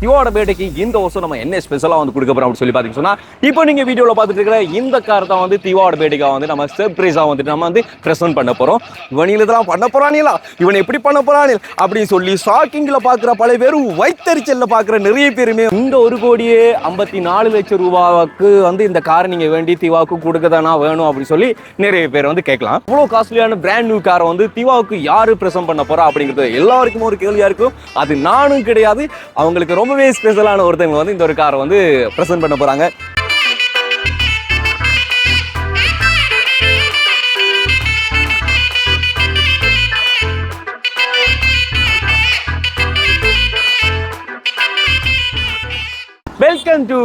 தியோட பேட்டைக்கு இந்த வருஷம் நம்ம என்ன ஸ்பெஷலாக வந்து கொடுக்க போறோம் அப்படின்னு சொல்லி பார்த்தீங்கன்னா இப்போ நீங்கள் வீடியோவில் பார்த்துட்டு இருக்கிற இந்த கார் தான் வந்து தியோட பேட்டைக்காக வந்து நம்ம சர்ப்ரைஸாக வந்துட்டு நம்ம வந்து ப்ரெசென்ட் பண்ண போகிறோம் இவனில் இதெல்லாம் பண்ண போகிறானீங்களா இவன் எப்படி பண்ண போறானே அப்படின்னு சொல்லி ஷாக்கிங்கில் பார்க்குற பல பேரும் வைத்தறிச்சலில் பார்க்குற நிறைய பேருமே இந்த ஒரு கோடியே ஐம்பத்தி நாலு லட்சம் ரூபாவுக்கு வந்து இந்த காரை நீங்கள் வேண்டி திவாவுக்கு கொடுக்க தானா வேணும் அப்படின்னு சொல்லி நிறைய பேர் வந்து கேட்கலாம். இவ்வளோ காஸ்ட்லியான பிராண்ட் நியூ காரை வந்து திவாவுக்கு யார் ப்ரெசென்ட் பண்ண போகிறா அப்படிங்கிறது எல்லாருக்குமே ஒரு கேள்வியாக இருக்கும். அது நானும் கிடையாது. அவங்களுக்கு ரொம்ப ரொம்பவே ஸ்பெஷலான ஒருத்தவங்க வந்து இந்த ஒரு காரை வந்து ப்ரெசென்ட் பண்ண போறாங்க. Welcome to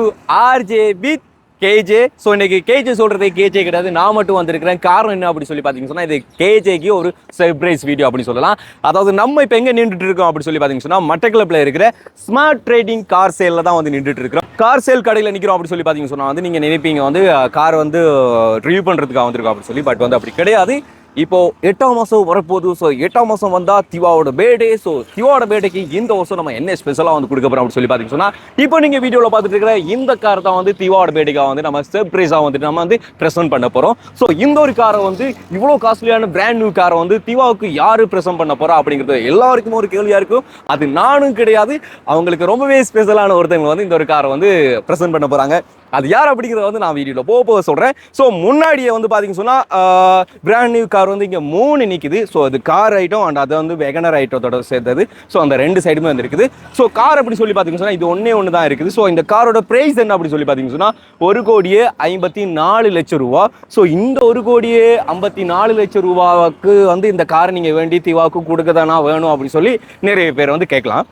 RJ with KJ so இன்னைக்கு கேஜே சொல்கிறது கேஜே கிடையாது. நான் மட்டும் வந்திருக்கிறேன். காரணம் என்ன அப்படி சொல்லி பார்த்தீங்கன்னு சொன்னால் இது கேஜேக்கு ஒரு சர்ப்ரைஸ் வீடியோ அப்படின்னு சொல்லலாம். அதாவது நம்ம இப்போ எங்கே நின்றுட்டு இருக்கோம் அப்படி சொல்லி பார்த்தீங்கன்னு சொன்னால் மட்டக்கிளப்பில் இருக்கிற ஸ்மார்ட் ட்ரேடிங் கார் சேலில் தான் வந்து நின்றுட்டு இருக்கிறோம். கார் சேல் கடையில் நிற்கிறோம் அப்படின்னு சொல்லி பார்த்தீங்கன்னு சொன்னால் வந்து நீங்கள் நினைப்பீங்க வந்து கார் வந்து ரிவ்யூ பண்ணுறதுக்காக வந்திருக்கோம் அப்படின்னு சொல்லி பட் வந்து அப்படி கிடையாது. இப்போது எட்டாம் மாதம் வரப்போகுது. ஸோ எட்டாம் மாதம் வந்தால் திவாவோட பேர்டே ஸோ திவாவோட பேர்டேக்கு இந்த வருஷம் நம்ம என்ன ஸ்பெஷலாக வந்து கொடுக்க போகிறோம் அப்படின்னு சொல்லி பார்த்தீங்கன்னா இப்போ நீங்கள் வீடியோவில் பார்த்துட்டு இருக்கிற இந்த கார் தான் வந்து திவாவோட பேர்டேக்காக வந்து நம்ம சர்ப்ரைஸாக வந்துட்டு நம்ம வந்து ப்ரெசென்ட் பண்ண போகிறோம் ஸோ இந்த ஒரு காரை வந்து இவ்வளோ காஸ்ட்லியான பிராண்ட் நியூ காரை வந்து திவாவுக்கு யார் ப்ரெசென்ட் பண்ண போகிறா அப்படிங்கிறது எல்லாருக்கும் ஒரு கேள்வியாக இருக்கும். அது நானும் கிடையாது. அவங்களுக்கு ரொம்பவே ஸ்பெஷலான ஒருத்தவங்க வந்து இந்த ஒரு காரை வந்து ப்ரெசென்ட் பண்ண போகிறாங்க அது யார் அப்படிங்கிறத வந்து நான் வீடியோவில் போக போக சொல்கிறேன் ஸோ முன்னாடியே வந்து பார்த்தீங்கன்னு சொன்னால் பிராண்ட் நியூ கார் வந்து இங்கே மூணு நிற்கிது ஸோ அது கார் ஐட்டம் அண்ட் அது வந்து வெகனர் ஐட்டத்தோட சேர்த்தது ஸோ அந்த ரெண்டு சைடுமே வந்து இருக்குது ஸோ கார் அப்படி சொல்லி பார்த்தீங்கன்னு சொன்னால் இது ஒன்றே ஒன்று தான் இருக்குது. ஸோ இந்த காரோட ப்ரைஸ் என்ன அப்படி சொல்லி பார்த்தீங்கன்னு சொன்னால் ஒரு கோடியே ஐம்பத்தி நாலு லட்சம் ரூபா. ஸோ இந்த ஒரு கோடியே ஐம்பத்தி நாலு லட்சம் ரூபாவுக்கு வந்து இந்த காரை நீங்கள் வேண்டி தீவாவுக்கு கொடுக்க தானா வேணும் அப்படின்னு சொல்லி நிறைய பேர் வந்து கேட்கலாம்.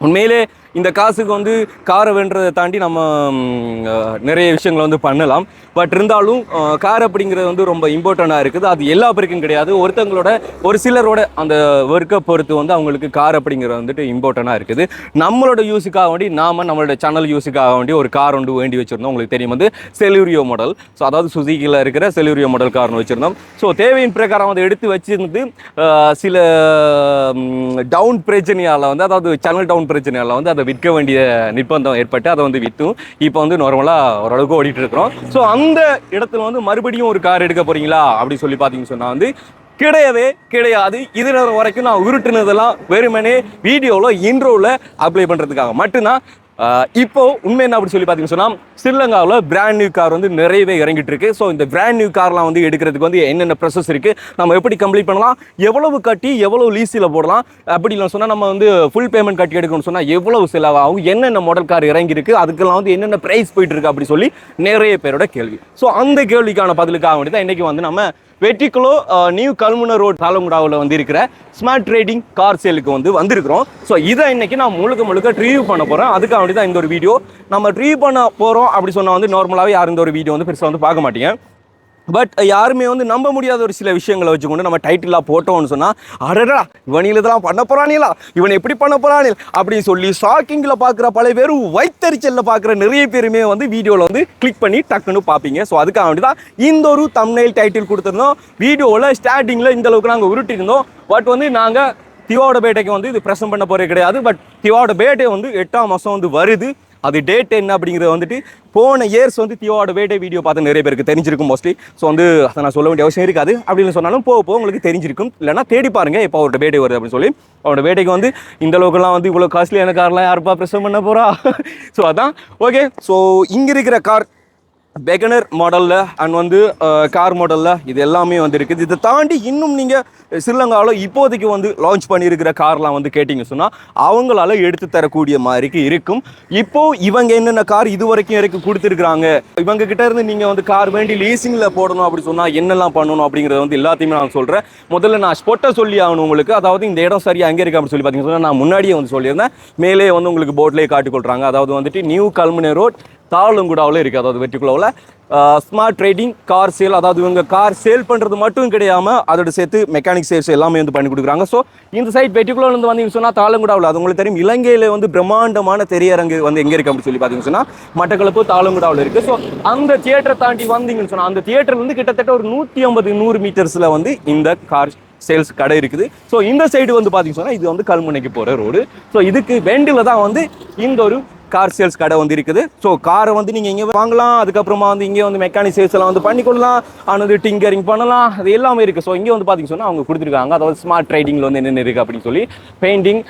உண்மையிலே இந்த காசுக்கு வந்து காரை வேண்டுறதை தாண்டி நம்ம நிறைய விஷயங்களை வந்து பண்ணலாம். பட் இருந்தாலும் கார் அப்படிங்கிறது வந்து ரொம்ப இம்பார்ட்டண்ட்டாக இருக்குது. அது எல்லா பேருக்கும் கிடையாது. ஒருத்தங்களோட ஒரு சிலரோட அந்த ஒர்க்கை பொறுத்து வந்து அவங்களுக்கு கார் அப்படிங்கிறது வந்துட்டு இம்பார்ட்டண்ட்டாக இருக்குது. நம்மளோட யூஸுக்காக வேண்டி நாம நம்மளோட சேனல் யூஸுக்காக வேண்டி ஒரு கார் ஒன்று வேண்டி வச்சுருந்தோம். உங்களுக்கு தெரியும் வந்து செலூரியோ மாடல் ஸோ அதாவது சுசுகியில் இருக்கிற செலூரியோ மாடல் கார்னு வச்சுருந்தோம். ஸோ தேவையின் பிரகாரம் வந்து எடுத்து வச்சிருந்து சில டவுன் பிரச்சனையால் வந்து அதாவது சேனல் டவுன் பிரச்சனையால் வந்து அதை விற்க வேண்டிய நிர்பந்தம் ஏற்பட்டு அதை வந்து விற்றும் இப்போ வந்து நார்மலாக ஓரளவுக்கு ஓடிட்டு இருக்கிறோம் ஸோ அந்த இடத்துல வந்து மறுபடியும் ஒரு கார் எடுக்க போறீங்களா? அப்படின்னு சொல்லி பார்த்தீங்கன்னு சொன்னால் வந்து கிடையவே கிடையாது. இது நேரம் வரைக்கும் நான் உருட்டுனதெல்லாம் வெறுமனே வீடியோவில் இன்ட்ரோவில் அப்ளை பண்ணுறதுக்காக மட்டும்தான். இப்போ உண்மை என்ன அப்படி சொல்லி பார்த்தீங்கன்னு சொன்னால் ஸ்ரீலங்காவில் பிராண்ட் நியூ கார் வந்து நிறையவே இறங்கிட்டு இருக்கு. ஸோ இந்த பிராண்ட் நியூ கார்லாம் வந்து எடுக்கிறதுக்கு வந்து என்னென்ன ப்ரொசஸ் இருக்கு நம்ம எப்படி கம்ப்ளீட் பண்ணலாம் எவ்வளவு கட்டி எவ்வளவு லீஸில் போடலாம் அப்படி இல்லை சொன்னால் நம்ம வந்து ஃபுல் பேமெண்ட் கட்டி எடுக்கணும்னு சொன்னால் எவ்வளவு செலவாகும் என்னென்ன மாடல் கார் இறங்கியிருக்கு அதுக்கெல்லாம் வந்து என்னென்ன ப்ரைஸ் போயிட்டு இருக்கு அப்படி சொல்லி நிறைய பேரோட கேள்வி. ஸோ அந்த கேள்விக்கான பதிலுக்காக வேண்டி தான் இன்னைக்கு வந்து நம்ம வெட்டிக்குளோ நியூ கல்முனை ரோட் தாளங்குடாவில் வந்து இருக்கிற ஸ்மார்ட் ட்ரேடிங் கார் சேலுக்கு வந்து வந்திருக்கிறோம். ஸோ இதை இன்னைக்கு நான் முழுக்க முழுக்க ரிவ்யூ பண்ண போகிறேன் அதுக்காக வேண்டி தான் இந்த ஒரு வீடியோ நம்ம ரிவ்யூ பண்ண போகிறோம் அப்படி சொன்னால் வந்து நார்மலாகவே யாரும் இந்த ஒரு வீடியோ வந்து பெருசாக வந்து பார்க்க மாட்டேங்க. பட் யாருமே வந்து நம்ப முடியாத ஒரு சில விஷயங்களை வச்சுக்கொண்டு நம்ம டைட்டிலாக போட்டோம்னு சொன்னால் அடடா இவனில் இதெல்லாம் பண்ண போகிறானீங்களா இவன் எப்படி பண்ண போகிறானே அப்படின்னு சொல்லி ஷாக்கிங்கில் பார்க்குற பல பேரும் வைத்தறிச்சலில் பார்க்குற நிறைய பேருமே வந்து வீடியோவில் வந்து கிளிக் பண்ணி டக்குன்னு பார்ப்பீங்க. ஸோ அதுக்காக வேண்டி தான் இந்த ஒரு தம்னைல் டைட்டில் கொடுத்துருந்தோம். வீடியோவில் ஸ்டார்டிங்கில் இந்த அளவுக்கு நாங்கள் உருட்டிருந்தோம். பட் வந்து நாங்கள் திவாவோட பேட்டைக்கு வந்து இது ப்ரெசென்ட் பண்ண போகிறது கிடையாது. பட் திவாவோட பேட்டை வந்து எட்டாம் மாதம் வந்து வருது. அது டேட் என்ன அப்படிங்கிறத வந்துட்டு போன இயர்ஸ் வந்து தியோட வேட்டை வீடியோ பார்த்து நிறைய பேருக்கு தெரிஞ்சிருக்கும் மோஸ்ட்லி ஸோ வந்து அதை நான் சொல்ல வேண்டிய அவசியம் இருக்காது. அப்படின்னு சொன்னாலும் போக போக உங்களுக்கு தெரிஞ்சிருக்கும். இல்லைனா தேடி பாருங்க இப்போ அவரோட வேட்டை வருது அப்படின்னு சொல்லி. அவரோட வேட்டைக்கு வந்து இந்த அளவுக்குலாம் வந்து இவ்வளோ காஸ்ட்லியான கார்லாம் யாருப்பா பிரசவம் பண்ண போகிறா ஸோ அதான். ஓகே ஸோ இங்கே இருக்கிற கார் பெகனர் மாடலில் அண்ட் வந்து கார் மாடலில் இது எல்லாமே வந்து இருக்குது இதை தாண்டி இன்னும் நீங்கள் ஸ்ரீலங்காவில் இப்போதைக்கு வந்து லான்ச் பண்ணியிருக்கிற கார்லாம் வந்து கேட்டிங்க சொன்னால் அவங்களால எடுத்து தரக்கூடிய மாதிரிக்கு இருக்கும். இப்போ இவங்க என்னென்ன கார் இது வரைக்கும் இறக்கி கொடுத்துருக்குறாங்க? இவங்க கிட்ட இருந்து நீங்கள் வந்து கார் வேண்டி லீசிங்கில் போடணும் அப்படி சொன்னால் என்னெல்லாம் பண்ணணும் அப்படிங்கிறத வந்து எல்லாத்தையுமே நான் சொல்கிறேன் முதல்ல நான் ஸ்பொட்டை சொல்லி ஆகணும் உங்களுக்கு. அதாவது இந்த இடம் சரியாக அங்கே இருக்குது அப்படின்னு சொல்லி பார்த்தீங்கன்னா நான் முன்னாடியே வந்து சொல்லியிருந்தேன். மேலே வந்து உங்களுக்கு போட்லேயே காட்டிக்கொள்கிறாங்க அதாவது வந்துட்டு நியூ கல்முனை ரோட் தாளங்குடாவில் இருக்குது. அதாவது வெற்றிக்குழாவில் ஸ்மார்ட் ட்ரேடிங் கார் சேல் அதாவது இவங்க கார் சேல் பண்ணுறது மட்டும் கிடையாமல் அதோட சேர்த்து மெக்கானிக் சேல்ஸ் எல்லாமே வந்து பண்ணி கொடுக்குறாங்க. ஸோ இந்த சைட் வெட்டிக்குள்ளேருந்து வந்து வந்தீங்கன்னு சொன்னால் தாளங்குடாவில் அது உங்களுக்கு தெரியும். இலங்கையில் வந்து பிரம்மாண்டமான திரையரங்கு வந்து எங்கே இருக்குது அப்படின்னு சொல்லி பார்த்தீங்கன்னு சொன்னால் மட்டக்களப்பு தாளங்குடாவில் இருக்குது ஸோ அந்த தியேட்டரை தாண்டி வந்தீங்கன்னு சொன்னால் அந்த தியேட்டர் வந்து கிட்டத்தட்ட ஒரு நூற்றி ஐம்பது நூறு மீட்டர்ஸில் வந்து இந்த கார் சேல்ஸ் கடை இருக்குது. ஸோ இந்த சைடு வந்து பார்த்தீங்கன்னா சொன்னால் இது வந்து கல்முனைக்கு போகிற ரோடு ஸோ இதுக்கு வெண்டில் தான் வந்து இந்த ஒரு கார் சேல்ஸ் கடை வந்து இருக்குது. ஸோ காரை வந்து நீங்கள் இங்கே வாங்கலாம். அதுக்கப்புறமா வந்து இங்கே வந்து மெக்கானிக் சேல்ஸ் எல்லாம் வந்து பண்ணிக்கொள்ளலாம் ஆனது டிங்கரிங் பண்ணலாம். அது எல்லாமே இருக்குது ஸோ இங்கே வந்து பார்த்தீங்க சொன்னால் அவங்க கொடுத்துருக்காங்க. அதாவது ஸ்மார்ட் ட்ரைடிங்கில் வந்து என்னென்ன இருக்குது அப்படின்னு சொல்லி பெயிண்டிங்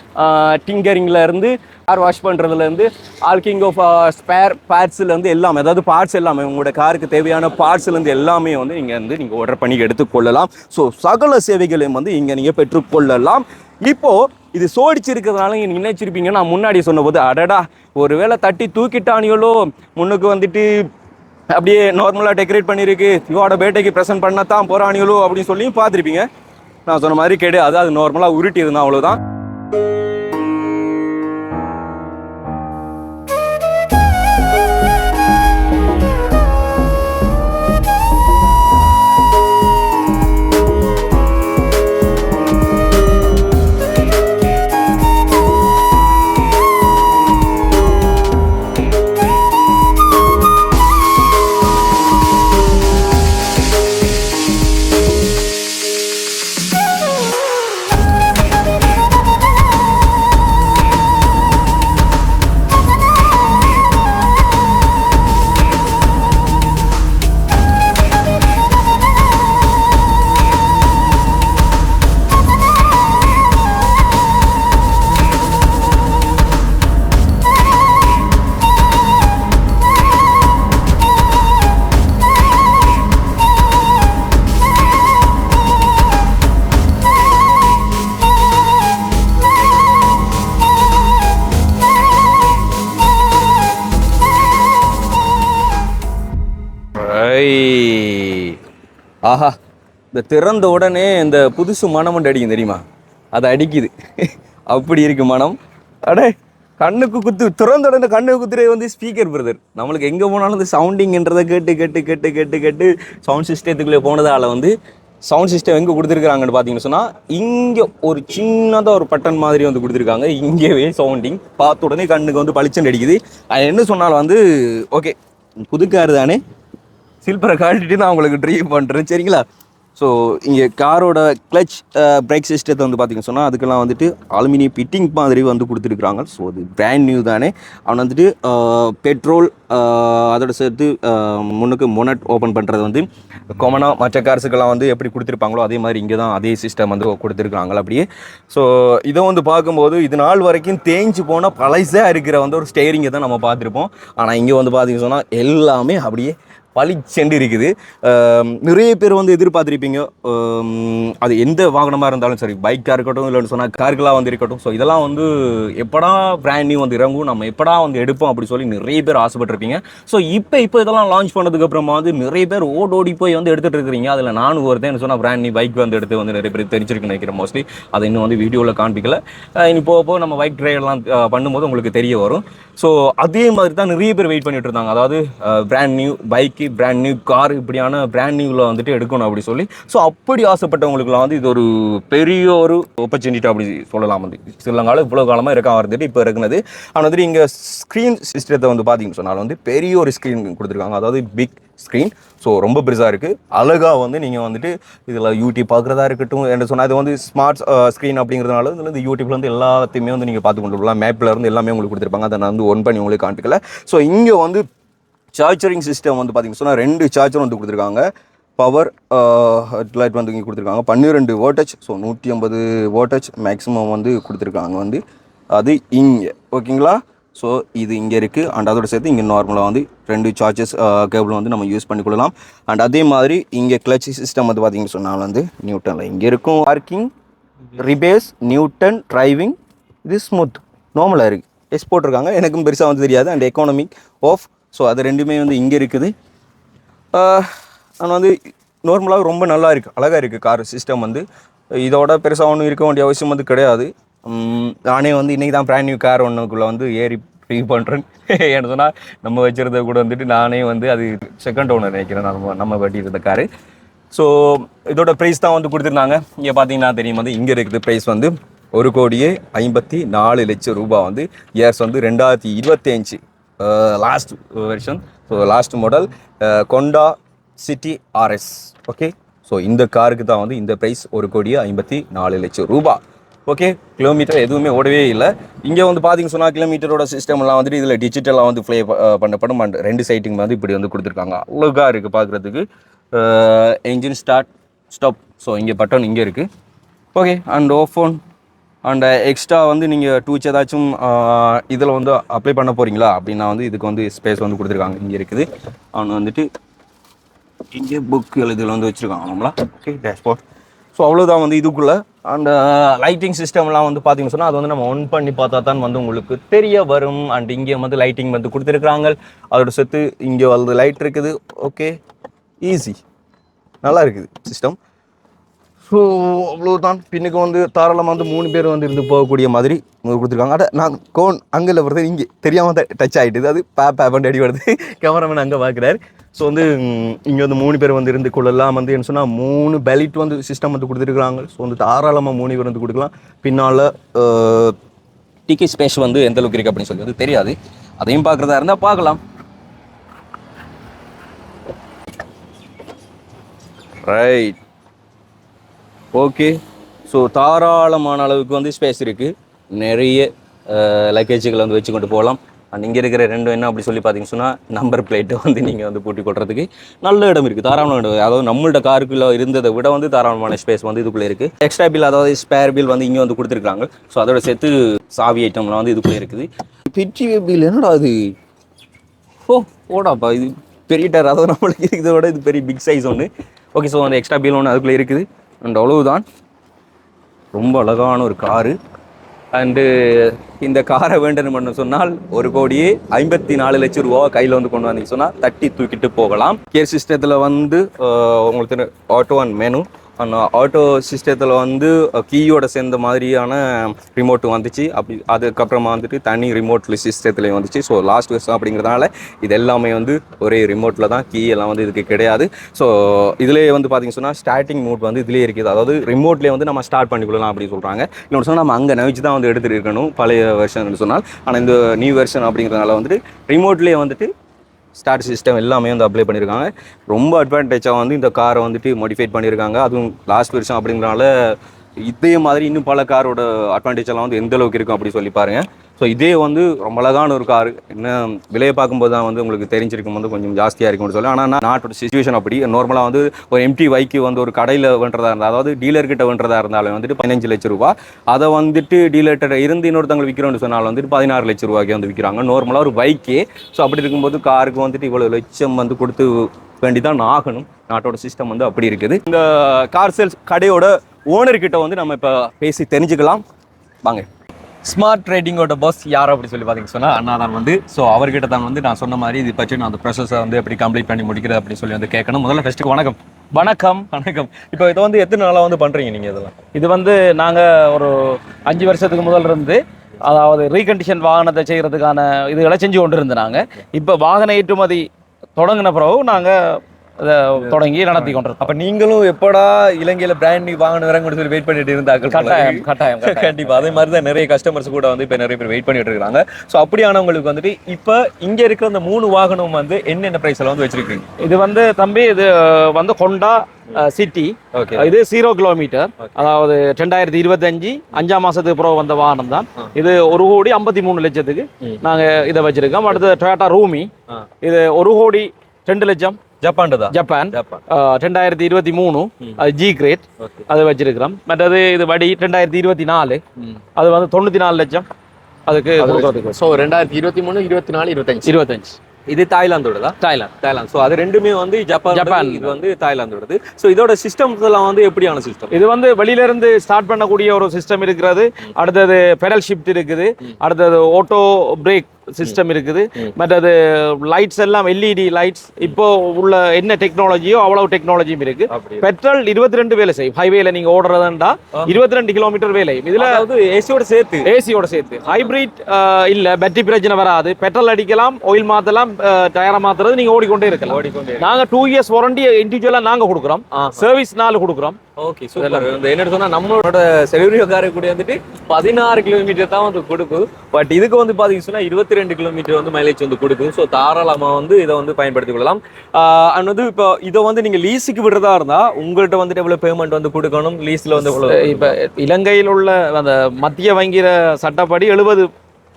டிங்கரிங்கில் இருந்து கார் வாஷ் பண்ணுறதுலேருந்து ஆல்கிங் ஆஃப் ஸ்பேர் பார்ட்ஸ்லேருந்து எல்லாமே அதாவது பார்ட்ஸ் எல்லாமே உங்களோட காருக்கு தேவையான பார்ட்ஸ்லேருந்து எல்லாமே வந்து நீங்கள் வந்து நீங்கள் ஆர்டர் பண்ணி எடுத்துக்கொள்ளலாம் ஸோ சகல சேவைகளையும் வந்து இங்கே நீங்கள் பெற்றுக்கொள்ளலாம் இப்போது இது சோடிச்சு இருக்கிறதுனால நீங்க நினைச்சிருப்பீங்க. நான் முன்னாடி சொன்னபோது அடடா ஒருவேளை தட்டி தூக்கிட்டானியோ முன்னுக்கு வந்துட்டு அப்படியே நார்மலாக டெக்கரேட் பண்ணியிருக்கு. இவோட பேட்டைக்கு ப்ரெசென்ட் பண்ண தான் போறானியோ அப்படின்னு சொல்லி பார்த்துருப்பீங்க. நான் சொன்ன மாதிரி கேடு அது அது நார்மலாக உருட்டி இருந்தா அவ்வளோதான் ஐ. ஆஹா இந்த திறந்த உடனே இந்த புதுசு மனம் ஒன்று அடிக்கும் தெரியுமா? அது அடிக்குது. அப்படி இருக்கு மனம். அடே கண்ணுக்கு குத்து திறந்த உடனே கண்ணுக்கு குத்துறே வந்து ஸ்பீக்கர் பிரதர் நம்மளுக்கு எங்கே போனாலும் இந்த சவுண்டிங்ன்றதை கேட்டு கேட்டு கேட்டு கேட்டு கேட்டு சவுண்ட் சிஸ்டத்துக்குள்ளே போனதால வந்து சவுண்ட் சிஸ்டம் எங்கே கொடுத்துருக்காங்கன்னு பார்த்தீங்கன்னு சொன்னால் இங்கே ஒரு சின்னதாக ஒரு பட்டன் மாதிரி வந்து கொடுத்துருக்காங்க. இங்கேவே சவுண்டிங் பார்த்த உடனே கண்ணுக்கு வந்து பளிச்சன் அடிக்குது. அது என்ன சொன்னாலும் வந்து ஓகே புது கார் தானே. சில்பரை காட்டிட்டு நான் உங்களுக்கு ட்ரீவ் பண்ணுறேன் சரிங்களா? ஸோ இங்கே காரோட கிளச் பிரேக் சிஸ்டத்தை வந்து பார்த்திங்க சொன்னால் அதுக்கெல்லாம் வந்துட்டு அலுமினியம் பிட்டிங் மாதிரி வந்து கொடுத்துருக்குறாங்க. ஸோ அது பிராண்ட் நியூ தானே. அவன் வந்துட்டு பெட்ரோல் அதோட சேர்த்து முன்னுக்கு மொனட் ஓப்பன் பண்ணுறது வந்து காமனாக மற்ற கார்ஸுக்கெல்லாம் வந்து எப்படி கொடுத்துருப்பாங்களோ அதே மாதிரி இங்கே தான் அதே சிஸ்டம் வந்து கொடுத்துருக்காங்களா அப்படியே. ஸோ இதை வந்து பார்க்கும்போது இது நாள் வரைக்கும் தேஞ்சு போனால் பழசாக இருக்கிற வந்து ஒரு ஸ்டேரிங்கை தான் நம்ம பார்த்துருப்போம். ஆனால் இங்கே வந்து பார்த்தீங்கன்னு சொன்னால் எல்லாமே அப்படியே பளிச்செண்டு இருக்குது நிறைய பேர் வந்து எதிர்பார்த்துருப்பீங்க. அது எந்த வாகனமாக இருந்தாலும் சரி பைக்காக இருக்கட்டும் இல்லைன்னு சொன்னால் கார்களாக வந்து இருக்கட்டும். ஸோ இதெல்லாம் வந்து எப்படா பிராண்ட் நியூ வந்து இறங்கும் நம்ம எப்படா வந்து எடுப்போம் அப்படி சொல்லி நிறைய பேர் ஆசைப்பட்டிருப்பீங்க. ஸோ இப்போ இப்போ இதெல்லாம் லான்ச் பண்ணதுக்கு அப்புறமா வந்து நிறைய பேர் ஓடோடி போய் வந்து எடுத்துகிட்டு இருக்கிறீங்க. அதில் நானும் ஒருத்தன் சொன்னால் பிராண்ட் நியூ பைக் வந்து எடுத்து வந்து நிறைய பேர் தெரிஞ்சிருக்குன்னு நினைக்கிறேன் மோஸ்ட்லி அதை இன்னும் வந்து வீடியோவில் காண்பிக்கல. இனி போக போக நம்ம பைக் ட்ரைவெல்லாம் பண்ணும்போது உங்களுக்கு தெரிய வரும். ஸோ அதே மாதிரி தான் நிறைய பேர் வெயிட் பண்ணிட்டு இருந்தாங்க. அதாவது brand new bike brand new car இப்படியான பிராண்ட் நியூவில் வந்துட்டு எடுக்கணும் அப்படி சொல்லி. ஸோ அப்படி ஆசைப்பட்டவங்களுக்குலாம் வந்து இது ஒரு பெரிய ஒரு ஆப்பர்ச்சுனிட்டி அப்படி சொல்லலாம் வந்து. சிலங்காலம் இவ்வளோ காலமாக இருக்க வந்துட்டு இப்போ இருக்குனது ஆனால் வந்துட்டு இங்கே ஸ்க்ரீன் சிஸ்டத்தை வந்து பார்த்தீங்கன்னு சொன்னாலும் வந்து பெரிய ஒரு ஸ்க்ரீன் கொடுத்துருக்காங்க. அதாவது பிக் ஸ்க்ரீன் ஸோ ரொம்ப பெருசாக இருக்குது அழகாக வந்து நீங்கள் வந்துட்டு இதில் யூடியூப் பார்க்குறதா இருக்கட்டும் என்று சொன்னால் இது வந்து ஸ்மார்ட் ஸ்க்ரீன் அப்படிங்கிறதுனால இதில் இந்த யூடியூப்ல வந்து எல்லாத்தையுமே வந்து நீங்கள் பார்த்து கொண்டு வரலாம். மேப்பில் இருந்து எல்லாமே உங்களுக்கு கொடுத்துருப்பாங்க. அதை நான் வந்து ஒன் பண்ணி உங்களுக்கு காட்டுக்கல ஸோ இங்கே வந்து சார்ஜரிங் சிஸ்டம் வந்து பார்த்தீங்கன்னா சொன்னால் ரெண்டு சார்ஜர் வந்து கொடுத்துருக்காங்க. பவர் லைட் uh, வந்து இங்கே கொடுத்துருக்காங்க. பன்னிரெண்டு வோல்டேஜ் ஸோ நூற்றி ஐம்பது வோல்டேஜ் மேக்ஸிமம் வந்து கொடுத்துருக்காங்க வந்து. அது இங்கே ஓகேங்களா ஸோ இது இங்கே இருக்குது அண்ட் அதோட சேர்த்து இங்கே நார்மலாக வந்து ரெண்டு சார்ஜஸ் கேபிள் uh, வந்து நம்ம யூஸ் பண்ணிக்கொள்ளலாம். அண்ட் அதே மாதிரி இங்கே கிளச் சிஸ்டம் வந்து பார்த்தீங்கன்னு சொன்னால் வந்து நியூட்டனில் இங்கே இருக்கும் பார்க்கிங் ரிபேஸ் நியூட்டன் டிரைவிங் இது ஸ்மூத் நார்மலாக இருக்குது எஸ் போட்டிருக்காங்க. எனக்கும் பெருசாக வந்து தெரியாது. அண்ட் எக்கானமிக் ஆஃப் ஸோ அது ரெண்டுமே வந்து இங்கே இருக்குது. ஆனால் வந்து நார்மலாக ரொம்ப நல்லா இருக்குது அழகாக இருக்குது கார் சிஸ்டம் வந்து. இதோட பெருசாக ஒன்றும் இருக்க வேண்டிய அவசியம் வந்து கிடையாது. நானே வந்து இன்றைக்கி தான் பிராண்ட் நியூ கார் ஒன்றுக்குள்ளே வந்து ஏறி ஃப்ரீ பண்ணுறேன் ஏன்னு சொன்னால் நம்ம வச்சுருந்த கூட வந்துட்டு நானே வந்து அது செகண்ட் ஓனர் நினைக்கிறேன். நம்ம நம்ம வட்டியிருந்த காரு ஸோ இதோட ப்ரைஸ் தான் வந்து கொடுத்துருந்தாங்க. இங்கே பார்த்தீங்கன்னா தெரியும் வந்து இங்கே இருக்குது ப்ரைஸ் வந்து ஒரு கோடியே ஐம்பத்தி நாலு லட்சம் ரூபாய் வந்து. இயர்ஸ் வந்து ரெண்டாயிரத்தி இருபத்தஞ்சு last version so last model Honda city RS okay so இந்த காருக்கு தான் வந்து இந்த ப்ரைஸ் ஒரு கோடியே ஐம்பத்தி நாலு லட்சம் ரூபாய் ஓகே கிலோமீட்டர் எதுவுமே ஓடவே இல்லை. இங்கே வந்து பார்த்திங்க சொன்னால் கிலோமீட்டரோட சிஸ்டம்லாம் வந்துட்டு இதில் டிஜிட்டலாக வந்து ப்ளே பண்ணப்படும். அண்ட் ரெண்டு சைட்டிங் வந்து இப்படி வந்து கொடுத்துருக்காங்க. அழகாக இருக்குது பார்க்குறதுக்கு engine uh, start stop so இங்கே பட்டன் இங்கே இருக்குது ஓகே அண்ட் ஓஃபோன் அண்ட் எக்ஸ்ட்ரா uh, வந்து நீங்கள் டூச் ஏதாச்சும் uh, இதில் வந்து அப்ளை பண்ண போகிறீங்களா அப்படின்னா வந்து இதுக்கு வந்து ஸ்பேஸ் வந்து கொடுத்துருக்காங்க. இங்கே இருக்குது. அவன் வந்துட்டு இங்கே புக் இதில் வந்து வச்சுருக்காங்க. நம்மளா ஓகே டேஷ்போர்ட் ஸோ அவ்வளோதான் வந்து இதுக்குள்ளே. அண்ட் uh, லைட்டிங் சிஸ்டம்லாம் வந்து பார்த்தீங்கன்னு சொன்னால் அது வந்து நம்ம ஒன் பண்ணி பார்த்தா தான் வந்து உங்களுக்கு தெரிய வரும். அண்ட் இங்கே வந்து லைட்டிங் வந்து கொடுத்துருக்குறாங்க. அதோட சேர்த்து இங்கே வந்து லைட் இருக்குது. ஓகே ஈஸி நல்லா இருக்குது சிஸ்டம் ஸோ அவ்வளோதான் பின்னுக்கு வந்து தாராளமாக வந்து மூணு பேர் வந்து இருந்து போகக்கூடிய மாதிரி கொடுத்துருக்காங்க. அட நான் கோன் அங்கே வருது இங்கே. தெரியாமல் டச் ஆகிட்டுது அது பே பேப்பன் அடி வருது. கேமராமேன் அங்கே பார்க்குறாரு ஸோ வந்து இங்கே வந்து மூணு பேர் வந்து இருந்து கொள்ளலாம் வந்து என்ன சொன்னால் மூணு பெலிட் வந்து சிஸ்டம் வந்து கொடுத்துருக்குறாங்க. ஸோ வந்து தாராளமாக மூணு பேர் வந்து கொடுக்கலாம். பின்னால் டிக்கி ஸ்பேஸ் வந்து எந்த அளவுக்கு இருக்குது அப்படின்னு சொல்லி வந்து தெரியாது. அதையும் பார்க்குறதா இருந்தால் பார்க்கலாம் ரைட் ஓகே ஸோ தாராளமான அளவுக்கு வந்து ஸ்பேஸ் இருக்குது நிறைய லக்கேஜுகளை வந்து வச்சு கொண்டு போகலாம். அண்ட் இங்கே இருக்கிற ரெண்டும் என்ன அப்படி சொல்லி பார்த்தீங்கன்னு சொன்னால் நம்பர் பிளேட்டை வந்து நீங்கள் வந்து பூட்டி கொட்டுறதுக்கு நல்ல இடம் இருக்குது தாராளமான இடம். அதாவது நம்மள்ட்ட காருக்குள்ள இருந்ததை விட வந்து தாராளமான ஸ்பேஸ் வந்து இதுக்குள்ளே இருக்குது எக்ஸ்ட்ரா பில் அதாவது ஸ்பேர் பில் வந்து இங்கே வந்து கொடுத்துருக்காங்க ஸோ அதோட சேர்த்து சாவி ஐட்டம்லாம் வந்து இதுக்குள்ளே இருக்குது. பிச்சி பில் என்னடா அது ஓ ஓடாப்பா இது பெரிய டயர் அதாவது நம்மளுக்கு இருக்கிறத விட இது பெரிய பிக் சைஸ் ஒன்று ஓகே ஸோ அந்த எக்ஸ்ட்ரா பில் ஒன்று அதுக்குள்ளே இருக்குது. அண்ட் அவ்வளவுதான் ரொம்ப அழகான ஒரு காரு. அண்டு இந்த காரை வேண்டணும்னு சொன்னால் ஒரு கோடியே ஐம்பத்தி நாலு லட்சம் ரூபா கையில் வந்து கொண்டு வந்தீங்க சொன்னால் தட்டி தூக்கிட்டு போகலாம். கேர் சிஸ்டத்தில் வந்து உங்களுக்கு ஆட்டோ அண்ட் மெனு ஆட்டோ சிஸ்டத்தில் வந்து கீயோட சேர்ந்த மாதிரியான ரிமோட் வந்துச்சு. அப்படி அதுக்கப்புறமா வந்துட்டு தனி ரிமோட்டில் சிஸ்டத்துலேயும் வந்துச்சு. ஸோ லாஸ்ட் வருஷம் அப்படிங்கிறதுனால இது எல்லாமே வந்து ஒரே ரிமோட்டில் தான் கீ எல்லாம் வந்து இதுக்கு கிடையாது. ஸோ இதுலேயே வந்து பார்த்திங்க சொன்னால் ஸ்டார்டிங் மோட் வந்து இதுலேயே இருக்குது. அதாவது ரிமோட்லேயே வந்து நம்ம ஸ்டார்ட் பண்ணிக்கொள்ளலாம் அப்படின்னு சொல்கிறாங்க இன்னொன்று சொன்னால் நம்ம அங்கே நவிச்சு தான் வந்து எடுத்துகிட்டு இருக்கணும் பழைய வெர்ஷன் சொன்னால். ஆனால் இந்த நியூ வெர்ஷன் அப்படிங்கிறதுனால வந்துட்டு ரிமோட்லேயே வந்துட்டு ஸ்டார்ட் சிஸ்டம் எல்லாமே வந்து அப்ளை பண்ணியிருக்காங்க ரொம்ப அட்வான்டேஜாக வந்து இந்த காரை வந்துட்டு மாடிஃபைட் பண்ணியிருக்காங்க அதுவும் லாஸ்ட் வருஷம் அப்படிங்கிறனால இதே மாதிரி இன்னும் பல காரோட அட்வான்டேஜ் எல்லாம் வந்து எந்த அளவுக்கு இருக்கும் அப்படி சொல்லி பாருங்க. ஸோ இதே வந்து ரொம்ப அழகான ஒரு கார் என்ன விலையை பார்க்கும்போது தான் வந்து உங்களுக்கு தெரிஞ்சிருக்கும் வந்து கொஞ்சம் ஜாஸ்தியாக இருக்கும்னு சொல்லி. ஆனால் நாட்டோட சுச்சுவேஷன் அப்படி. நார்மலாக வந்து ஒரு எம்டி வைக்கு வந்து ஒரு கடையில் வென்றதாக இருந்தால் அதாவது டீலர்கிட்ட வென்றதாக இருந்தாலும் வந்துட்டு பதினஞ்சு லட்ச ரூபா. அதை வந்துட்டு டீலர்கிட்ட இருந்து இன்னொருத்தவங்க விற்கிறோம்னு சொன்னாலும் வந்துட்டு பதினாறு லட்ச ரூபாய்க்கு வந்து விற்கிறாங்க நார்மலாக ஒரு பைக்கே ஸோ அப்படி இருக்கும்போது காருக்கு வந்துட்டு இவ்வளோ லட்சம் வந்து கொடுத்து வேண்டி தான் ஆகணும் நாட்டோட சிஸ்டம் வந்து அப்படி இருக்குது. இந்த கார் சேல்ஸ் கடையோட ஓனர்கிட்ட வந்து நம்ம இப்போ பேசி தெரிஞ்சுக்கலாம். வாங்க. ஸ்மார்ட் ட்ரேடிங்கோட பாஸ் யார் அப்படி சொல்லி பார்த்தீங்க சொன்னால் அண்ணா தான் வந்து. ஸோ அவர்கிட்ட தான் வந்து நான் சொன்ன மாதிரி இது பற்றி நான் அந்த ப்ராசஸை வந்து எப்படி கம்ப்ளீட் பண்ணி முடிக்கிறது அப்படி சொல்லி வந்து கேட்கணும். முதல்ல ஃபஸ்ட்டுக்கு வணக்கம். வணக்கம். வணக்கம். இப்போ இதை வந்து எத்தனை நாளாக வந்து பண்ணுறீங்க நீங்கள் இதெல்லாம்? இது வந்து நாங்கள் ஒரு அஞ்சு வருஷத்துக்கு முதல்ல இருந்து அதாவது ரீகண்டிஷன் வாகனத்தை செய்கிறதுக்கான இதுகளை செஞ்சு கொண்டு இருந்து நாங்கள் இப்போ வாகன ஏற்றுமதி தொடங்கின பிறகு நாங்கள் தொடங்கி நடத்தி கொண்டிருக்கோம் அப்போ நீங்களும் எப்படா இலங்கையில் பிராண்ட் நியூ வாங்கணும் வரங்கன்னு சொல்லி வெயிட் பண்ணிட்டு இருந்தாங்க கட்டாயம் கட்டாயம். கண்டிப்பா. அதே மாதிரி தான் நிறைய கஸ்டமர்ஸ் கூட வந்து இப்போ நிறைய பேர் வெயிட் பண்ணிட்டு இருக்காங்க ஸோ அப்படியானவங்களுக்கு வந்துட்டு இப்போ இங்க இருக்கிற அந்த மூணு வாகனம் வந்து என்னென்ன பிரைஸ்ல வந்து வச்சிருக்கீங்க? இது வந்து தம்பி இது வந்து கொண்டா சிட்டி ஓகே இது ஜீரோ கிலோமீட்டர் அதாவது ரெண்டாயிரத்தி இருபத்தஞ்சு அஞ்சாம் மாசத்துக்கு பிறகு வந்த வாகனம் தான். இது ஒரு கோடி ஐம்பத்தி மூணு லட்சத்துக்கு. நாங்க இதை வச்சிருக்கோம். அடுத்து டொயாட்டா ரூமி. இது ஒரு கோடி ரெண்டு லட்சம். ஜப்பான்டதா? ஜப்பான். ரெண்டாயிரத்தி இருபத்தி மூணு. அது ஜி கிரேட் அது வச்சிருக்கிறோம். மற்றது இது வடி ரெண்டாயிரத்தி இருபத்தி நாலு. அது வந்து தொண்ணூத்தி நாலு லட்சம். அதுக்கு ஸோ ரெண்டாயிரத்தி இருபத்தி மூணு இருபத்தி நாலு இருபத்தஞ்சு. இருபத்தஞ்சு. இது தாய்லாந்தோடதா? தாய்லாந்து. தாய்லாந்து. ஸோ அது ரெண்டுமே வந்து ஜப்பான் ஜப்பான். இது வந்து தாய்லாந்தோடது. ஸோ இதோட சிஸ்டம்ஸ் எல்லாம் வந்து எப்படியான சிஸ்டம்? இது வந்து வெளியில இருந்து ஸ்டார்ட் பண்ணக்கூடிய ஒரு சிஸ்டம் இருக்கிறது. அடுத்தது பெடல் ஷிஃப்ட் இருக்குது. அடுத்தது ஆட்டோ பிரேக் சிஸ்டம் இருக்குது. மற்றது லைட்ஸ் எல்லாம் எல்இடி லைட்ஸ் இப்போ உள்ள என்ன டெக்னாலஜியோ அவ்வளவு டெக்னாலஜியும் இருக்கு. பெட்ரோல் இருபத்தி ரெண்டு வேலை செய்யும். ஹைவேல நீங்க ஓடுறதுண்டா இருபத்தி ரெண்டு கிலோமீட்டர் வேலை இதுல அதாவது ஏசியோட சேர்த்து. ஏசியோட சேர்த்து. ஹைபிரிட் இல்ல பேட்டரி பிரச்சனை வராது. பெட்ரோல் அடிக்கலாம் ஆயில் மாத்தலாம் டயரை மாத்துறது நீங்க ஓடிக்கொண்டே இருக்கலாம். நாங்க டூ இயர்ஸ் வாரண்டி இண்டிவிஜுவலா நாங்க கொடுக்குறோம். சர்வீஸ் நாலு கொடுக்குறோம். ஓகே சூப்பர் இந்த என்ன சொன்னா நம்மளோட செலவரியோ காரை கூட வந்துட்டு பதினாறு கிலோமீட்டர் தான் வந்து கொடுக்கும். பட் இதுக்கு வந்து பாத்தீங்கன்னா இருபத்தி ரெண்டு கிலோமீட்டர் வந்து மைலேஜ் வந்து கொடுக்கும். ஸோ தாராளமா வந்து இதை வந்து பயன்படுத்திக் கொள்ளலாம். அண்ட் வந்து இப்போ இதை வந்து நீங்க லீஸுக்கு விடுறதா இருந்தா உங்கள்கிட்ட வந்துட்டு எவ்வளவு பேமெண்ட் வந்து கொடுக்கணும்? லீஸ்ல வந்து இப்ப இலங்கையில் உள்ள அந்த மத்திய வங்கிற சட்டப்படி எழுபது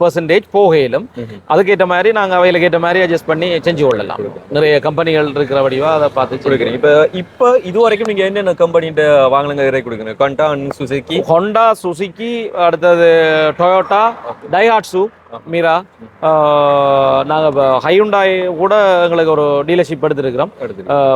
பர்சன்டேஜ் போகையிலும் அதுக்கேற்ற மாதிரி நாங்க அவைகளுக்கு ஏற்ற மாதிரி அட்ஜஸ்ட் பண்ணி செஞ்சு கொள்ளலாம். நிறைய கம்பெனிகள் இருக்கிற வடிவா அதை பார்த்து கொடுக்குறீங்க இப்போ இப்போ இது வரைக்கும் நீங்க என்னென்ன கம்பெனிட்ட வாங்கினங்க இறை கொடுக்குறீங்க? கண்டான் சுசுக்கி ஹொண்டா சுசுகி அடுத்தது டொயோட்டா டைஹாட்சு மீரா நாங்கள் ஹையுண்டாய் கூட எங்களுக்கு ஒரு டீலர்ஷிப் எடுத்துருக்கிறோம்.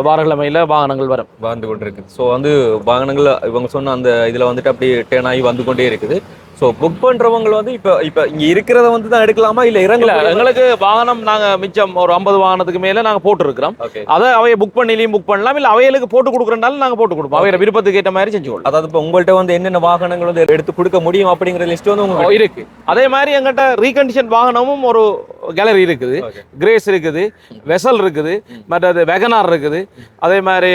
வாரக்கிழமையில வாகனங்கள் வரும். வந்து கொண்டு இருக்குது ஸோ வந்து வாகனங்கள் இவங்க சொன்ன அந்த இதில் வந்துட்டு அப்படியே டேன் ஆகி வந்து கொண்டே இருக்குது. ஸோ புக் பண்றவங்க வந்து இப்போ இப்போ இங்க இருக்கிறத வந்து தான் எடுக்கலாமா? இல்லை இறங்கல எங்களுக்கு வாகனம் நாங்க மிச்சம் ஒரு ஐம்பது வாகனத்துக்கு மேல நாங்க போட்டுருக்கிறோம். அதை அவைய புக் பண்ணிலையும் புக் பண்ணலாம். இல்ல அவைகளுக்கு போட்டு கொடுக்குறனாலும் நாங்க போட்டு கொடுப்போம். அவைய விருப்பத்துக்கு ஏற்ற மாதிரி செஞ்சு அதாவது இப்போ உங்கள்கிட்ட வந்து என்னென்ன வாகனங்கள் வந்து எடுத்து கொடுக்க முடியும் அப்படிங்கிற லிஸ்ட் வந்து உங்களுக்கு இருக்கு. அதே மாதிரி எங்கிட்ட ரீகண்டிஷன் வாகனமும் ஒரு கேலரி இருக்குது. கிரேஸ் இருக்குது. வெசல் இருக்குது. மற்றது வெகனார் இருக்குது. அதே மாதிரி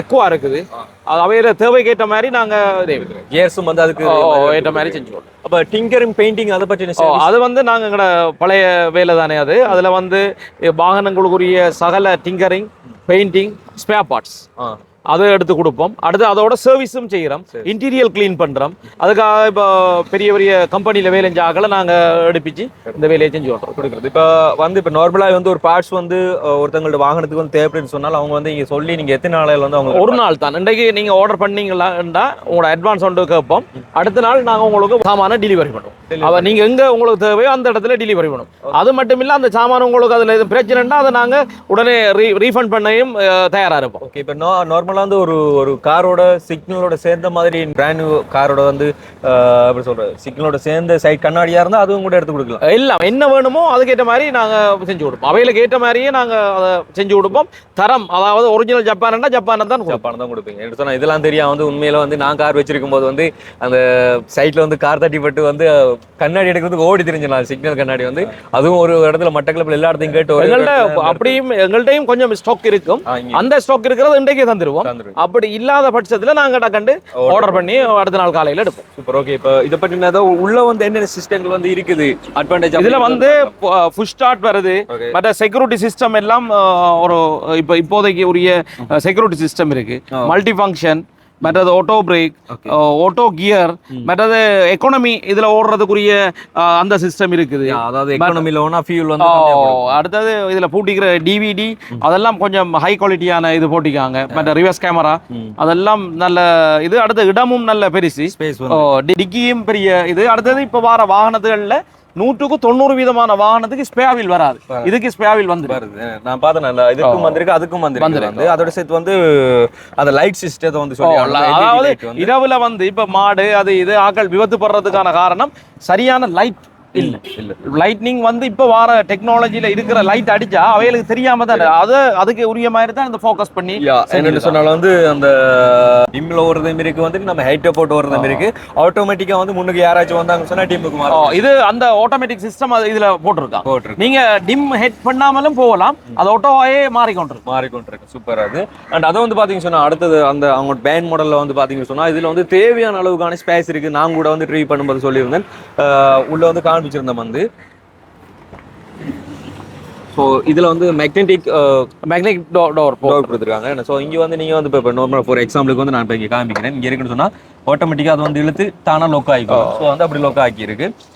அக்வா இருக்குது. அது அவையில தேவைக்கு ஏற்ற மாதிரி நாங்க இதே இயர்ஸும் வந்து அதுக்கு ஏற்ற மாதிரி செஞ்சு கொள்ளலாம் அப்போ டிங்கரிங் பெயிண்டிங் அதை பற்றின ஓ, அது வந்து நாங்க எங்கட பழைய வேலை தானே அது. அதுல வந்து வாகனங்களுக்குரிய சகல டிங்கரிங் பெயிண்டிங் ஸ்பேர் பார்ட்ஸ் அதை எடுத்து கொடுப்போம். அடுத்து அதோட சர்வீஸும் செய்கிறோம் இன்டீரியல் க்ளீன் பண்றோம். அதுக்காக இப்போ பெரிய பெரிய கம்பெனியில் வேலை செஞ்சாக்களை நாங்க எடுப்பிச்சு இந்த வேலையை செஞ்சு கொடுக்குறது. இப்போ வந்து இப்போ நார்மலாக வந்து ஒரு பார்ட்ஸ் வந்து ஒருத்தங்களோட வாகனத்துக்கு வந்து தேவைப்படுன்னு சொன்னால் அவங்க வந்து இங்கே சொல்லி நீங்கள் எத்தனை நாளையில் வந்து அவங்க ஒரு நாள் தான். இன்றைக்கு நீங்க ஆர்டர் பண்ணீங்களாண்டா உங்களோட அட்வான்ஸ் ஒன்று கேட்போம். அடுத்த நாள் நாங்க உங்களுக்கு சாமான டெலிவரி பண்ணுவோம். அவ நீங்க எங்க உங்களுக்கு தேவையோ அந்த இடத்துல டெலிவரி பண்ணும் அது மட்டும் இல்ல அந்த சாமான் உங்களுக்கு அதுல எதுவும் பிரச்சனைன்னா அதை நாங்க உடனே ரீஃபண்ட் பண்ணையும் அஹ், தயாரா இருப்போம். ஓகே இப்போ நோ நார்மலாக வந்து ஒரு ஒரு காரோட சிக்னலோட சேர்ந்த மாதிரி பிராண்ட் நியூ காரோட வந்து எப்படி சொல்கிறது சிக்னலோட சேர்ந்த சைட் கண்ணாடியாக இருந்தால் அதுவும் கூட எடுத்து கொடுக்கலாம். எல்லாம் என்ன வேணுமோ அதுக்கேற்ற மாதிரி நாங்க செஞ்சு கொடுப்போம். அவைகளுக்கு ஏற்ற மாதிரியே நாங்க அதை செஞ்சு கொடுப்போம். தரம் அதாவது ஒரிஜினல் ஜப்பான்னா ஜப்பானை தான். ஜப்பான் தான் கொடுப்பீங்க. எடுத்து சொன்னா இதெல்லாம் தெரியும். வந்து உண்மையில வந்து நான் கார் வச்சிருக்கும் போது வந்து அந்த சைட்ல வந்து கார் தட்டி பட்டு வந்து கண்ணாடி எடுக்கிறதுக்கு ஓடி தெரிஞ்சிடலாம். சிக்னல் கண்ணாடி வந்து. அதுவும் ஒரு இடத்துல மட்டக்களப்பில் எல்லா இடத்தையும் கேட்டு இடத்துல அப்படியும் எங்கள்கிட்டயும் கொஞ்சம் ஸ்டாக் இருக்கும். அந்த ஸ்டாக் இருக்கிறது இன்றைக்கே தந்துருவோம். அப்படி இல்லாத பட்சத்துல நாங்க டக்கண்டு ஆர்டர் பண்ணி அடுத்த நாள் காலையில எடுப்போம். சூப்பர் ஓகே இப்போ இதை பற்றின உள்ள வந்து என்னென்ன சிஸ்டங்கள் வந்து இருக்குது? அட்வான்டேஜ் இதுல வந்து ஃபுல் ஸ்டார்ட் வருது. மற்ற செக்யூரிட்டி சிஸ்டம் எல்லாம் ஒரு இப்போ இப்போதைக்கு உரிய செக்யூரிட்டி சிஸ்டம் இருக்கு. மல்டி ஃபங்க்ஷன் மற்றது ஆட்டோ பிரேக். ஆட்டோ கியர் மற்றது எக்கானமி இதுல ஓடுறதுக்குரிய அந்த சிஸ்டம் இருக்குது. அதாவது எக்கானமி லோனா ஃபியூல் வந்து போடும். அடுத்தது இதுல பூட்டிக்கிற டிவிடி அதெல்லாம் கொஞ்சம் ஹை குவாலிட்டியான இது போட்டிக்காங்க மற்ற ரிவர்ஸ் கேமரா. அதெல்லாம் நல்ல இது அடுத்த இடமும் நல்ல பெருசு. வந்து. டிக்கியும் பெரிய இது. அடுத்தது இப்ப வர வாகனத்துகள்ல நூற்றுக்கு தொண்ணூறு வீதமான வாகனத்துக்கு ஸ்பேவில் வராது. இதுக்கு ஸ்பேவில் வந்து வருது. நான் பார்த்தேன் இதுக்கும் வந்திருக்கு அதுக்கும். வந்து. அதோட சேர்த்து வந்து அந்த லைட் சிஸ்டத்தை வந்து அதாவது இரவுல வந்து இப்ப மாடு அது இது ஆக்கள் விபத்து படுறதுக்கான காரணம் சரியான லைட் இல்ல இல்ல. லைட்னிங் வந்து இப்ப வார டெக்னாலஜில இருக்கிற லைட் அடிச்சா அவைகளுக்கு தெரியாம தான்? அது அதுக்கு உரிய மாதிரி தான் இந்த ஃபோக்கஸ் பண்ணி என்னன்னு சொன்னாலும் வந்து அந்த டிம்ல ஓடுறதும் இருக்கு வந்து நம்ம ஹைட்டை போட்டு ஓடுறதும் இருக்கு. ஆட்டோமேட்டிக்கா வந்து முன்னுக்கு யாராச்சும் வந்தாங்க சொன்னா டீமுக்கு ஓ, மாறும். இது அந்த ஆட்டோமேட்டிக் சிஸ்டம் இதுல போட்டிருக்கான் போட்டிருக்கு. நீங்க டிம் ஹெட் பண்ணாமலும் போகலாம். அது ஆட்டோவாயே மாறிக்கொண்டிருக்கும் மாறிக்கொண்டிருக்கு. சூப்பர் அது. அண்ட் அதை வந்து பாத்தீங்க சொன்னா அடுத்தது அந்த அவங்க பேண்ட் மாடல்ல வந்து பாத்தீங்க சொன்னா இதுல வந்து தேவையான அளவுக்கான ஸ்பேஸ் இருக்கு. நான் கூட வந்து ட்ரீ பண்ணும்போது சொல்லியிருந்தேன். உள்ள வந்து காண்பிச்சிருந்தேன் வந்து ஸோ இதுல வந்து மேக்னெட்டிக் மேக்னெட்டிக் டோர் டோர் கொடுத்துருக்காங்க. ஸோ இங்க வந்து நீங்க வந்து இப்போ நார்மல் ஃபார் எக்ஸாம்பிளுக்கு வந்து நான் இப்போ இங்கே காமிக்கிறேன். இங்க இருக்குன்னு சொன்னா ஆட்டோமேட்டிக்கா அது வந்து இழுத்து தானா லோக் ஆகிக்கும் ஸோ வந்து அப்படி லோக் ஆக்கி இருக்கு ஆஹ்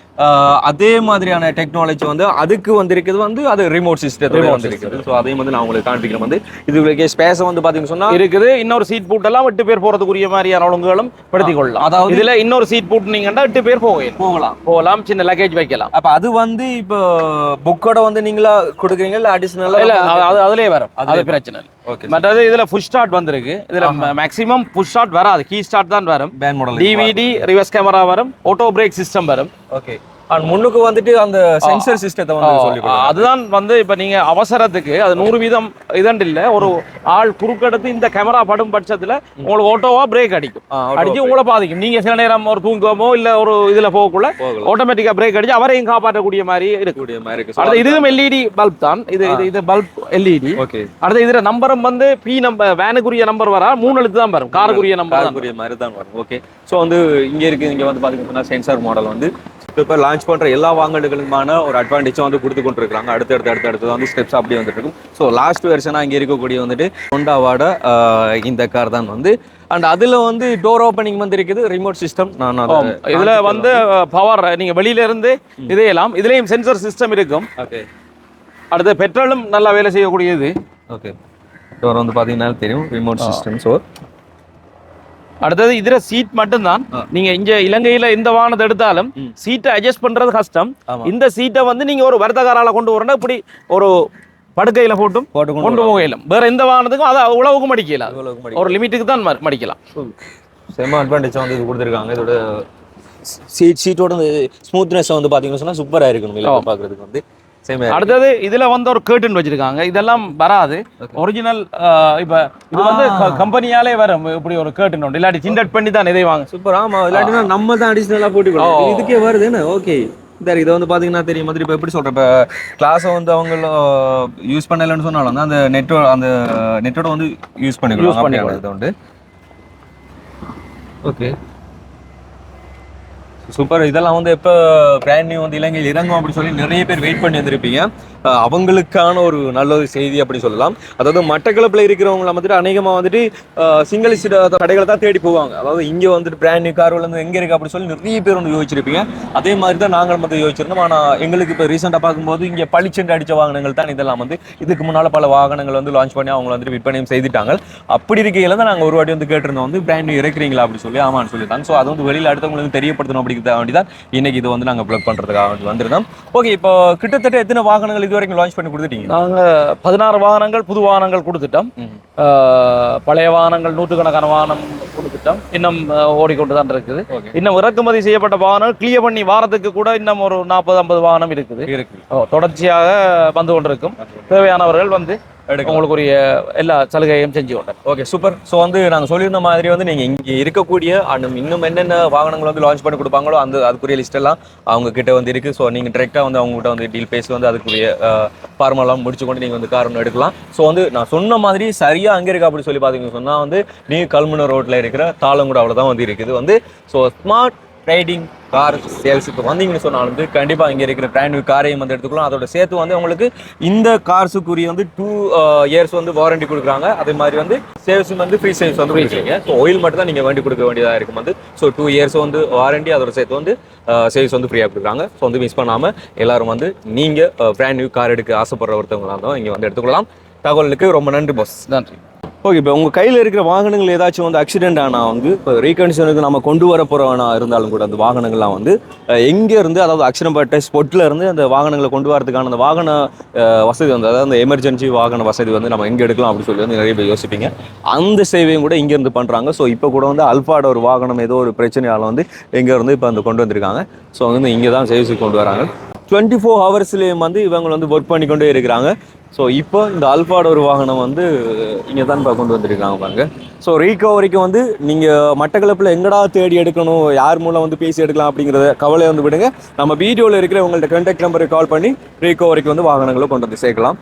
அதே மாதிரியான டெக்னாலஜி வந்து அதுக்கு வந்திருக்கிறது வந்து அது ரிமோட் சிஸ்டத்தோட வந்திருக்குது ஸோ அதையும் வந்து நான் உங்களுக்கு காண்பிக்கிறேன். வந்து இதுக்கு ஸ்பேஸை வந்து பாத்தீங்கன்னு சொன்னா இருக்குது. இன்னொரு சீட் பூட் எல்லாம் எட்டு பேர் போறதுக்குரிய மாதிரியான ஒழுங்குகளும் படுத்திக் கொள்ளலாம் அதாவது- இதுல இன்னொரு சீட் பூட்னீங்கன்னா எட்டு பேர் போகலாம் போகலாம். போகலாம் சின்ன லக்கேஜ் வைக்கலாம். அப்ப அது வந்து இப்போ புக்கோட வந்து நீங்களா கொடுக்குறீங்க இல்ல அடிஷனலா இல்ல அது- அது அதுலயே வரும். அது பிரச்சனை ஓகே மற்றது இதுல புஷ் ஸ்டார்ட் வந்திருக்கு. இதுல மேக்ஸிமம் புஷ் ஸ்டார்ட் வராது. கீ ஸ்டார்ட் தான் வரும். டிவிடி ரிவர்ஸ் கேமரா வரும். ஆட்டோ பிரேக் சிஸ்டம் வரும். ஓகே அண்ட் முன்னுக்கு வந்துட்டு அந்த சென்சர் சிஸ்டத்தை வந்து சொல்லி அதுதான் வந்து இப்ப நீங்க அவசரத்துக்கு அது நூறு வீதம் இதண்டு இல்ல. ஒரு ஆள் குறுக்கெடுத்து இந்த கேமரா படும் பட்சத்துல உங்களுக்கு ஓட்டோவா பிரேக் அடிக்கும். அடிச்சு உங்களை பாதிக்கும். நீங்க சில நேரம் ஒரு தூங்கமோ இல்ல ஒரு இதுல போகக்குள்ள போகலாம். ஆட்டோமேட்டிக்கா பிரேக் அடிச்சு அவரையும் காப்பாற்றக்கூடிய மாதிரி இருக்கு. கூடிய மாதிரி இருக்கு. அடுத்து இதுவும் எல்இடி பல்ப் தான். இது இது இது பல்ப் எல்இடி ஓகே அடுத்து இதுல நம்பரும் வந்து பி நம்பர் வேனுக்குரிய நம்பர் வரா? மூணு எழுத்து தான் வரும். காருக்குரிய நம்பர் மாதிரி தான் வரும். ஓகே ஸோ வந்து இங்க இருக்கு இங்க வந்து பாத்தீங்கன்னா சென்சார் மாடல் வந்து இப்போ லான்ச் பண்ற எல்லா வாங்கல்களுமான ஒரு அட்வான்டேஜும் வந்து கொடுத்து கொண்டிருக்காங்க அடுத்து அடுத்து அடுத்து அடுத்து வந்து ஸ்டெப்ஸ் அப்படியே வந்துட்டு இருக்கும். ஸோ லாஸ்ட் வெர்ஷனா இங்க இருக்கக்கூடிய வந்துட்டு ஹோண்டாவோட இந்த கார் தான் வந்து. அண்ட் அதுல வந்து டோர் ஓப்பனிங் வந்து இருக்குது. ரிமோட் சிஸ்டம் நான் இதுல வந்து பவர் நீங்க வெளியில இருந்து இதையெல்லாம் இதுலயும் சென்சர் சிஸ்டம் இருக்கும். ஓகே அடுத்து பெட்ரோலும் நல்லா வேலை செய்யக்கூடியது. ஓகே டோர் வந்து பாத்தீங்கன்னா தெரியும். ரிமோட் சிஸ்டம் ஸோ அடுத்தது இதுல சீட் மட்டும்தான். நீங்க இங்க இலங்கையில எந்த வாகனத்தை எடுத்தாலும். சீட்டை அட்ஜஸ்ட் பண்றது கஷ்டம். இந்த சீட்டை வந்து நீங்க ஒரு வருத்தக்காரால கொண்டு வரணும். இப்படி ஒரு படுக்கையில போட்டும் போட்டு கொண்டு போகலாம் வேற எந்த வாகனத்துக்கும் அதை உழவுக்கு மடிக்கலாம். எவ்வளவுக்கு மடி- ஒரு லிமிட்டுக்கு தான் மடிக்கலாம். செம அட்வான்டேஜ் வந்து இது கொடுத்துருக்காங்க. இதோட சீட் சீட்டோட ஸ்மூத்னஸ் வந்து பாத்தீங்கன்னா சொன்னா சூப்பரா இருக்கணும். இல்லை பாக்குறதுக்கு வந்து. அடுத்தது இதுல வந்து ஒரு கேர்டன் வச்சிருக்காங்க. இதெல்லாம் வராது. ஒரிஜினல் இப்ப இது வந்து கம்பெனியாலே வரும். இப்படி ஒரு கேர்டன் உண்டு. இல்லாட்டி சிண்டட் பண்ணி தான் இதை வாங்க சூப்பர் ஆமா. இல்லாட்டினா நம்ம தான் அடிஷனலா போட்டு இதுக்கே வருது என்ன? ஓகே இந்த இதை வந்து பாத்தீங்கன்னா தெரியும். மாதிரி இப்போ எப்படி சொல்றேன்? இப்போ கிளாஸை வந்து அவங்க யூஸ் பண்ணலன்னு சொன்னாலும் வந்து அந்த நெட்டோ அந்த நெட்டோட வந்து யூஸ் பண்ணிக்கலாம் Use பண்ணிக்கலாம். இது உண்டு. ஓகே சூப்பர் இதெல்லாம் வந்து எப்போ பிராண்ட் நியூ வந்து இலங்கையில் இறங்கும் அப்படின்னு சொல்லி நிறைய பேர் வெயிட் பண்ணி வந்திருப்பீங்க. அவங்களுக்கான ஒரு நல்ல ஒரு செய்தி அப்படின்னு சொல்லலாம். அதாவது மட்டக்களப்பில் இருக்கிறவங்கள வந்துட்டு அநேகமாக வந்துட்டு சிங்கிள் சீட் கடைகளை தான் தேடி போவாங்க. அதாவது இங்கே வந்துட்டு பிராண்ட் நியூ கார் வந்து எங்கே இருக்குது அப்படின்னு சொல்லி நிறைய பேர் வந்து யோசிச்சிருப்பீங்க. அதே மாதிரி தான் நாங்கள் வந்து யோசிச்சிருந்தோம். ஆனால் எங்களுக்கு இப்போ ரீசெண்டாக பார்க்கும்போது இங்கே பளிச்சென்று அடித்த வாகனங்கள் தான் இதெல்லாம் வந்து இதுக்கு முன்னால் பல வாகனங்கள் வந்து லான்ச் பண்ணி அவங்க வந்துட்டு விற்பனையும் செய்துட்டாங்க. அப்படி இருக்கையில தான் நாங்கள் ஒரு வாட்டி வந்து கேட்டிருந்தோம் வந்து பிராண்ட் நியூ இறக்குறீங்களா? அப்படின்னு சொல்லி. ஆமான்னு சொல்லிட்டாங்க. ஸோ அது வந்து வெளியில் அடுத்தவங்களுக்கு தெரியப்படுத்தணும் அப்படிங்கிறத வேண்டி தான் இன்னைக்கு இது வந்து நாங்கள் ப்ளக் பண்ணுறதுக்காக வேண்டி வந்திருந்தோம். ஓகே இப்போ கிட்டத்தட்ட எத்தனை வாகனங்கள் இது வரைக்கும் லான்ச் பண்ணி கொடுத்துட்டீங்க? நாங்க பதினாறு வாகனங்கள் புது வாகனங்கள் கொடுத்துட்டோம். பழைய வாகனங்கள் நூற்றுக்கணக்கான வாகனம் கொடுத்துட்டோம். இன்னும் அஹ், ஓடிக்கொண்டு தான் இருக்குது. இன்னும் இறக்குமதி செய்யப்பட்ட வாகனம் கிளியர் பண்ணி வாரத்துக்கு கூட இன்னும் ஒரு நாற்பது ஐம்பது வாகனம் இருக்குது. இருக்கு தொடர்ச்சியாக வந்து கொண்டிருக்கும். தேவையானவர்கள் வந்து. உங்களுக்குரிய எல்லா சலுகையும் செஞ்சு கொண்டேன் ஓகே சூப்பர் ஸோ வந்து நாங்கள் சொல்லியிருந்த மாதிரி வந்து நீங்கள் இங்கே இருக்கக்கூடிய அண்ட் இன்னும் என்னென்ன வாகனங்கள் வந்து லான்ச் பண்ணி கொடுப்பாங்களோ அந்த அதுக்குரிய லிஸ்ட் எல்லாம் அவங்க கிட்ட வந்து இருக்கு. ஸோ நீங்கள் டிரெக்டாக வந்து அவங்க கிட்ட வந்து டீல் பேசி வந்து அதுக்குரிய ஃபார்மெல்லாம் முடிச்சு கொண்டு நீங்கள் வந்து கார் ஒன்று எடுக்கலாம். ஸோ வந்து நான் சொன்ன மாதிரி சரியாக அங்கே இருக்கு அப்படி சொல்லி பார்த்தீங்கன்னு சொன்னால் வந்து நீ கல்முனை ரோட்டில் இருக்கிற தாளங்குட அவ்வளோதான் வந்து இருக்குது. வந்து ஸோ ஸ்மார்ட் ரைடிங் கார் சேல்ஸுக்கு வந்தீங்கன்னு சொன்னாலும் வந்து கண்டிப்பாக இங்கே இருக்கிற பிராண்ட் நியூ காரையும் வந்து எடுத்துக்கலாம். அதோட சேர்த்து வந்து உங்களுக்கு இந்த கார்ஸுக்குரிய வந்து டூ இயர்ஸ் வந்து வாரண்டி கொடுக்குறாங்க. அதே மாதிரி வந்து சேவ்ஸும் வந்து ஃப்ரீ சேவ்ஸ் வந்து கொடுக்குறீங்க. ஸோ ஆயில் மட்டும் தான் நீங்கள் வண்டி கொடுக்க வேண்டியதாக இருக்கும் வந்து. ஸோ டூ இயர்ஸ் வந்து வாரண்டி அதோட சேர்த்து வந்து சேவ்ஸ் வந்து ஃப்ரீயாக கொடுக்குறாங்க. ஸோ வந்து மிஸ் பண்ணாமல் எல்லாரும் வந்து நீங்கள் பிராண்ட் நியூ கார் எடுக்க ஆசைப்படுற ஒருத்தவங்களாக இருந்தால் இங்கே வந்து எடுத்துக்கலாம் தகவலுக்கு ரொம்ப நன்றி பாஸ் நன்றி. ஓகே இப்போ உங்கள் கையில் இருக்கிற வாகனங்கள் ஏதாச்சும் வந்து ஆக்சிடென்ட் ஆனால் வந்து இப்போ ரீகண்டிஷனுக்கு நம்ம கொண்டு வர போகிறவனா இருந்தாலும் கூட அந்த வாகனங்கள்லாம் வந்து எங்கேருந்து எங்கே இருந்து அதாவது ஆக்சிடென்ட் பட்ட இருந்து அந்த வாகனங்களை கொண்டு வரதுக்கான அந்த வாகன வசதி வந்து அதாவது அந்த எமர்ஜென்சி வாகன வசதி வந்து நம்ம எங்கே எடுக்கலாம் அப்படின்னு சொல்லி வந்து நிறைய பேர் யோசிப்பீங்க. அந்த சேவையும் கூட இங்கேருந்து பண்ணுறாங்க ஸோ இப்போ கூட வந்து அல்ஃபாட ஒரு வாகனம் ஏதோ ஒரு பிரச்சனையால் வந்து இங்கேருந்து இப்போ அந்த கொண்டு வந்திருக்காங்க. ஸோ வந்து இங்கே தான் சேவைக்கு கொண்டு வராங்க. டுவெண்ட்டி ஃபோர் ஹவர்ஸ்லேயும் வந்து இவங்க வந்து ஒர்க் பண்ணிக்கொண்டே இருக்கிறாங்க. ஸோ இப்போ இந்த அல்ஃபாட் ஒரு வாகனம் வந்து இங்கே தான் கொண்டு வந்துருக்காங்க பாருங்க. ஸோ ரீகவரிக்கு வந்து நீங்கள் மட்டக்களப்பில் எங்கடா தேடி எடுக்கணும் யார் மூலம் வந்து பேசி எடுக்கலாம் அப்படிங்கிறத கவலை வந்து விடுங்க. நம்ம வீடியோவில் இருக்கிற உங்கள்ட்ட கான்டாக்ட் நம்பருக்கு கால் பண்ணி ரீகவரிக்கு வந்து வாகனங்களை கொண்டு வந்து சேர்க்கலாம்.